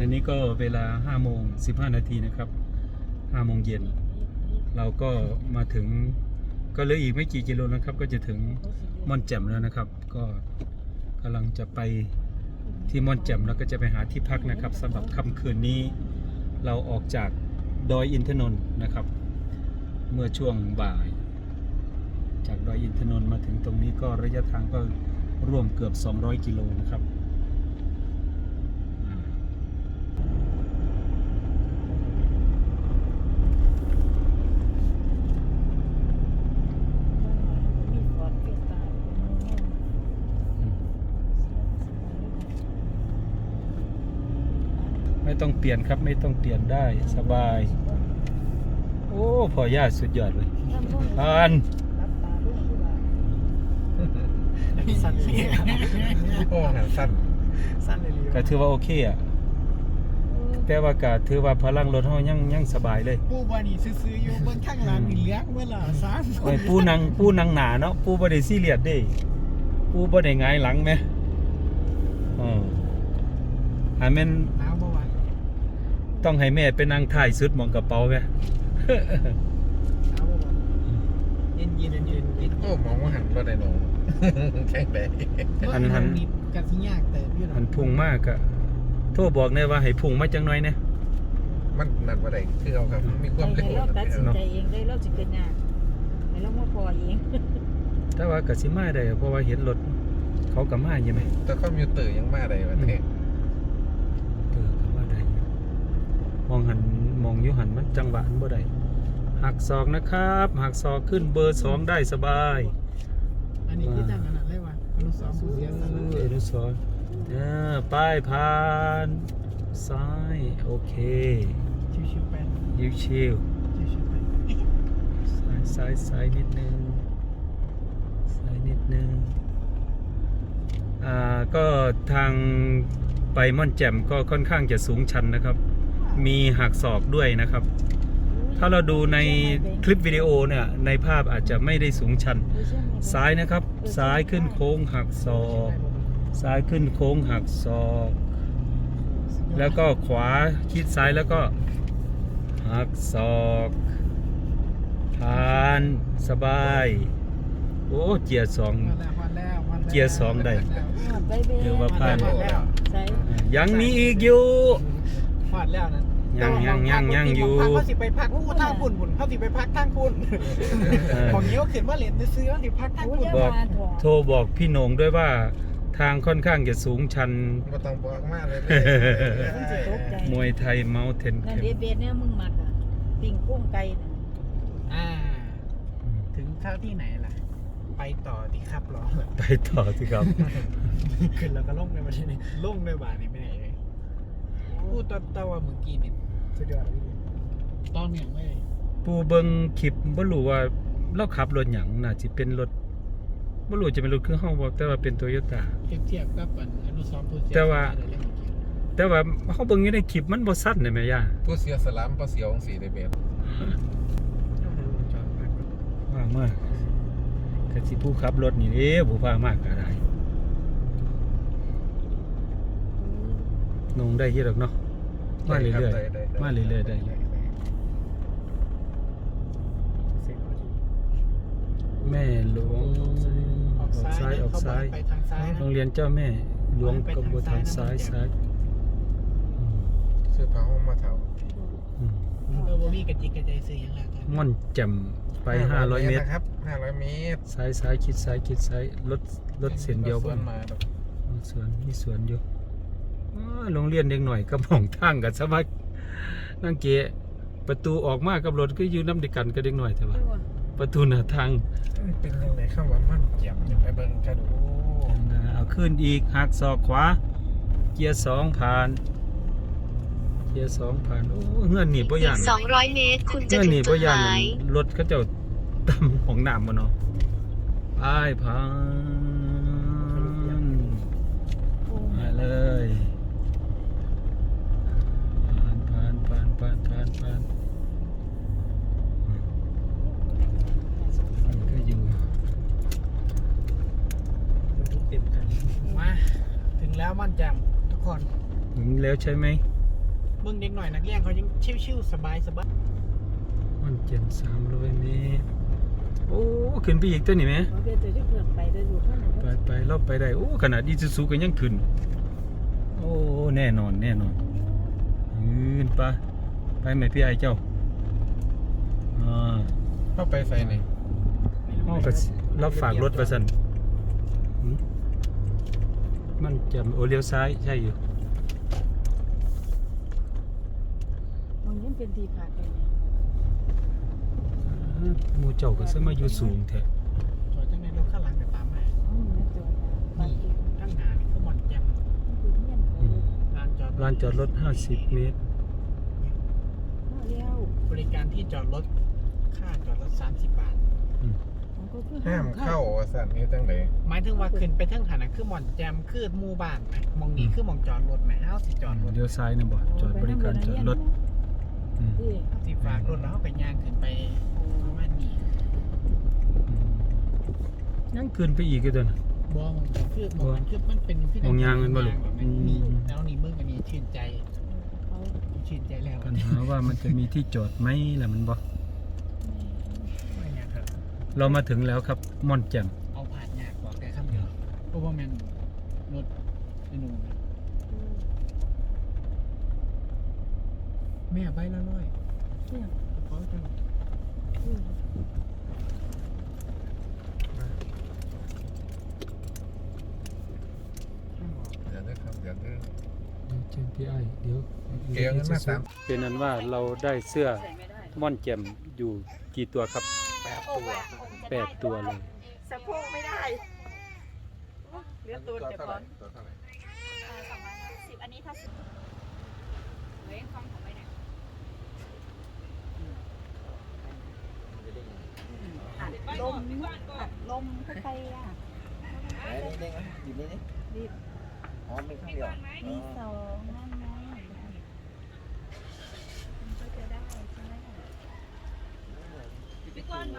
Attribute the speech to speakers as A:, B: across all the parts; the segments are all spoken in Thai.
A: ณะนี้ก็เวลา5โมง15 นาทีนะครับ5โมงเย็น เราก็มาถึงก็เหลืออีกไม่กี่กิโลนะครับ ก็จะถึงม่อนแจ่มแล้วนะครับ ก็กำลังจะไปที่ม่อนแจ่มแล้วก็จะไปหาที่พักนะครับสำหรับค่ำคืนนี้เราออกจากดอยอินทนนท์นะครับ เมื่อช่วงบ่าย จากดอยอินทนนท์มาถึงตรงนี้ก็ระยะทางก็ร่วมเกือบ 200 กิโลนะครับอ่า
B: มีฟอร์ดเฟสตา
A: อืมไม่ ต้องเปลี่ยนครับไม่ต้องเปลี่ยนได้สบาย โอ้พอย่าสุดยอดเลยผ่าน
B: รับตาลูกผู้บ่าว
C: สั้นเลย
D: โอ้หาสั้น
C: สั้นเลย
A: ก็ถือว่าโอเคอะแต่ว่าก็ถือว่าพลังรถเฮายังยังสบายเลย
C: ปูบานี่ซื้อๆอยู่เบิ้งข้างหลังนี่เลี้ยงเวลาสามค
A: โอ้
C: น
A: ยปูนังปูนังหนาเนาะปูบ่ได้ซีเรียสเด้ปูบ่ได้หงายหลังแหมอ๋ออันแม่น
C: หนาวบ่วะ
A: ต้องให้แม่ไปนั่งถ่ายสุดหมองกระเป๋าแหม
C: หนาวบ่วะเย็นเย็นเย็นเย็น
D: โอ้มองว่าหันว่าได้นองแข็งแดง
A: หันหัน
C: นิดกันสิยากแต่พี่
A: อันพุ่งมากอะโทรบอกแน่ว่าให้พุ่งมาจังหน่อยนะ
D: มันนั่นว่าได้คือเอาครับมีความ
B: ให้
D: เร็ว
B: เราตัดสินใจเองได้เราจะเกิดยากให้เรามาพอเอง
A: แต่ว่าก็สิมาได้เพราะว่าเห็นรถเขาก็มาใช่ไหม
D: แต่คอมพิวเตอร์ยังมาได้วะเท่
A: เออก็มาได้อยู่ มองหันมองอยู่หันมันจังหวะมันบ่ได้หักศอกนะครับหักศอกขึ้นเบอร์สองได้สบาย
C: อันนี้คือจังขนาดเลยว่ะอนุสาวรีย์ผู้เสียสละ
A: เอออนุสรณ์เออป้ายผ่านซ้ายโอเค
C: ชิวๆไป
A: ยิวชิว
C: ชิวๆไป
A: ซ้ายซ้ายซ้ายนิดนึงซ้ายนิดนึงอ่าก็ทางไปม่อนแจ่มก็ค่อนข้างจะสูงชันนะครับ มีหักศอกด้วยนะครับ ถ้าเราดูในคลิปวิดีโอเนี่ยในภาพอาจจะไม่ได้สูงชัน ซ้ายนะครับ ซ้ายขึ้นโค้งหักศอก ซ้ายขึ้นโค้งหักศอก แล้วก็ขวาคิดซ้ายแล้วก็หักศอกผ่านสบาย โอ้เกียร์สอง
C: มาแล้วมาแล้วมาแล้ว
A: เกียร์สองได้เดี๋ยวว่าผ่าน
C: มาแล้ว
B: ใช่
A: ยังมีอีกอยู่
C: ฟาดแล้วนะ
A: ยังยังยังยังอยู่
C: เขาสิไปพักอู้ทางปุ่นปุ่นเขาสิไปพักทางปุ่น
A: เออ
C: ของนี้ก็ขึ้นว่าเหรียญซื้อว่าสิพักทาง
B: โอ้ย
C: ปุ่น
B: อย่ามาถอด
A: โทรบอกพี่โหนงด้วยว่าทางค่อนข้างจะสูงชัน
D: ก็ต้องบอกมากเลย
B: มันจะตกใจ
A: มวยไทยเมาเทน
B: นั่น
A: เข็ม
B: เดเบสเนี่ยมึงมักอะปิ่งกุ้งไก่น่ะ
C: อ่า ถึงเท่าที่ไหนล่ะ ไปต่อที่ครับรอ
A: ไปต่อสิครับ
C: ขึ้นแล้วก็ลงในประเทศนี้ลงในบาทนี่ไม่ไหนเลย พูดตอนตะวันเมื่อกี้นี่สุดยอดเลยตอนอย่างไม่
A: ปูเบิงคลิปบ่รู้ว่าเราขับรถหยังน่าสิเป็นรถบ่รู้จะเป็นรถเครื่องเฮาบ่แต่ว่าเป็นโตโยต้า
C: เทียบเทียบกับอันอนุสรณ์ผู้เสีย
A: แต่ว่า
C: สละเรื่องเมื่อกี้
A: แต่ว่าเฮาเบิ่งอยู่ในคลิปมันบ่สั้นเลยแม่ย่า
D: ผู้เสียสลามผู้เสียองสีได้เบส
C: จอดพักก่อน
A: ว่ามากก็สิผู้ขับรถนี่เด้ผู้พามากก็ได้ นงได้เยอะดอกเนาะมาเรื่อยๆมาเรื่อยๆได้อยู่
C: เสร็จพอดี
A: แม่หลวง
C: ออกซ้าย
A: ออกซ้าย
C: ไปทางซ้ายนะ
A: โรงเรียนเจ้าแม่หลวงกบฏทางซ้ายซ้ายอืม
D: เสื้อผ้าห้องมาเถา
A: อืม
C: เออบ่มีกระจิกกระใจซื้อหยังแล้วกัน
A: ม่อนแจ่มไป500เมตร
D: นะครับ500เมตร
A: ซ้ายซ้ายคิดซ้ายคิดซ้ายรถรถเส้นเดียว
D: สว
A: บ่
D: นมาดอก
A: สวนมีสวนอยู่อ้า โรงเรียนเด็กหน่อยก็มองทางกันสมัครนั่งเกะประตูออกมากับรถก็อยู่น้ำเดียวกันกับเด็กหน่อยแต่ว่า
B: ใช่ป่ะ
A: ประตูหน้าทาง
D: เป็นยังไงข้างว่ามันเจียมจะไปเบิ่งกันดู
A: เอาขึ้นอีกหักศอกขวา เกียร์สองผ่านเกียร์สองผ่านโอ้เงื่อนหนีบ่
E: อี
A: ยากน
E: 200เมตรคุณจะ
A: เงื่อน
E: ถึ
A: หนี
E: ง
A: บ่
E: จุดห
A: ยาน
E: มาย
A: รถเขาเจ้าตำของน้ำมาเนาะไปผ่านมาเลยผ่านผ่าน ผ่านผ่านผ่านผ่านมันก็อยู่
C: ทุกเต็มกันมาถึงแล้วมันแจมทุกคน
A: ถึงแล้วใช่ไหม
C: เบิ่งเด็กหน่อยนักเรียนเขายังชิวๆสบายสบาย
A: มันเจ็ดสามร้อยเมตรโอ้ขึ้นไปอีกตัวนี่ไหม
B: เราเดินจะเพื่อนไปเดินอยู่ข้างหลัง
A: ไปไปเราไปได้ โอ้ขนาดอีซูซูก็ยังขึ้น โอ้ แน่นอนแน่นอนยืนไป ไปไหมพี่ไอเจ้าอ่า
D: เข้าไปใส่ไหน
A: ห้องกับเราฝากรถไปสันหืมมันจะโอเลี้ยวซ้ายใช่อยู่
B: มองนี้เป็นทีผ่านไปไหน
A: อ่าหมูเจ้าก็สมาอยู่สูงแท้
C: จอดจังในรถข้างหลังก็ตามมา
B: อ๋อมันจอดไป
C: นี่ข้างหน้านี่คือหมอนแจ่ม
B: คือเงี้ยเขา
A: อืม
C: ลานจอด
A: ลานจอดรถ 50 เมตร
B: เลี้ยว
C: บริการที่จอดรถ ค่าจอดรถ 30 บาท
B: มันก็คือ
D: ห้ามเข้าสัตว์นี้ตั้งแต่
C: หมายถึงว่าขึ้นไปเทั้งหันน่ะคือหมอนแจมคือหมู่บ้านไหมมองนี้คือหมองจอดรถไหมเฮาสิจอดรถ
A: เลี้ยวซ้ายนะบ่จอดบริการจอดรถอืม
B: ที่
C: เฮาสิฝากรถแล้วเฮาไปย่างขึ้นไปประมาณนี้
A: ยังขึ้นไปอีกก็ตัวน่ะ
C: บ่มองนี้คือมองมันคือมันเป็นที่
A: มองยางมันบ่ลูก
C: แบบนี้
A: อืม
C: นี่แล้วนี่เบิ่งอันนี้ชื่นใจ
B: เขา
C: ชื่นใจแล้ว
A: ปัญหาว่ามันจะมีที่จอดไหมล่ะมันบ่
C: ไม่ยากครับ
A: เรามาถึงแล้วครับม่อนแจ่ม
C: เอาผ่านยากบอกแต่คำเดียวเพราะว่าแม่นรถไอ้หนุ่มนะแม่ใบละร้อย
B: ที่ย
C: ขอจัง
B: ที่
D: เดี๋ยวนะครับเดี๋ยวเดี๋ยว
A: เชิญ พี่ไอเดี๋ยว
D: เกี่ยวกันมาสาม
A: เป็นนั้นว่าเราได้เสื้อม่อนแจ่มอยู่กี่ตัวครับ
D: แปดตัว
A: แปดตัวเลย
B: สะโพกไม่ได้เหลือตัวแต่ก่อน
D: ตัวเท่าไหร่
E: สองร้อยห้าสิบอันนี้ถ้าสิบเว้ยฟังของไปไหน
B: อัดลมอัดลมเข้าไปอะ
F: ไหนนี่นี่นะหยิบนี่นี่
B: รีบ
F: อ๋อมีข้างเดียว
B: มีสองนั่นไงมันก็จะได้ใช่ไหม
E: พี่กวนไหม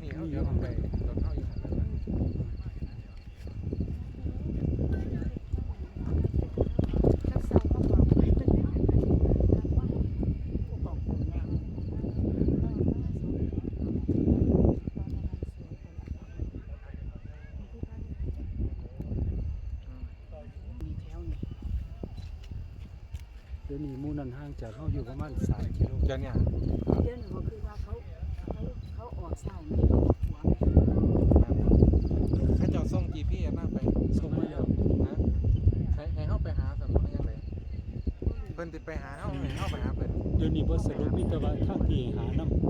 D: นี่เขาเดี๋ยวเอาไปรถเข้าอยู่ข้างหลัง
B: ถ้าเศร้าก็บอกให้เป็นหายไปว่าผู้กองคนแรก
C: มีแถวนี่
A: เดี๋ยวนี้หมู่นั้นห่างจากเขาอยู่ประมาณ3กิโล
D: เดี๋ยวเนี่ย
B: เดี๋ยวหนูคือว่าเขาเขาเขาออกสายไม่ออกหัว
D: เขาเจะส่ง GPS มาไป
A: ส่งมาแล้ว
D: นะให้ให้เข้าไปหาสมองยังไงเพิ่นติไปหาเข้าให้เข้าไปหาเพิ่น
A: เดี๋ยวนี้บ่สะดวกมีแต่ว่าทางที่หานำ
D: ข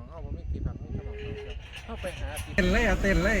D: องเข้าบ่มีที่พักมีสมองเข้าไปหาเต้นเลยอะเต้นเลย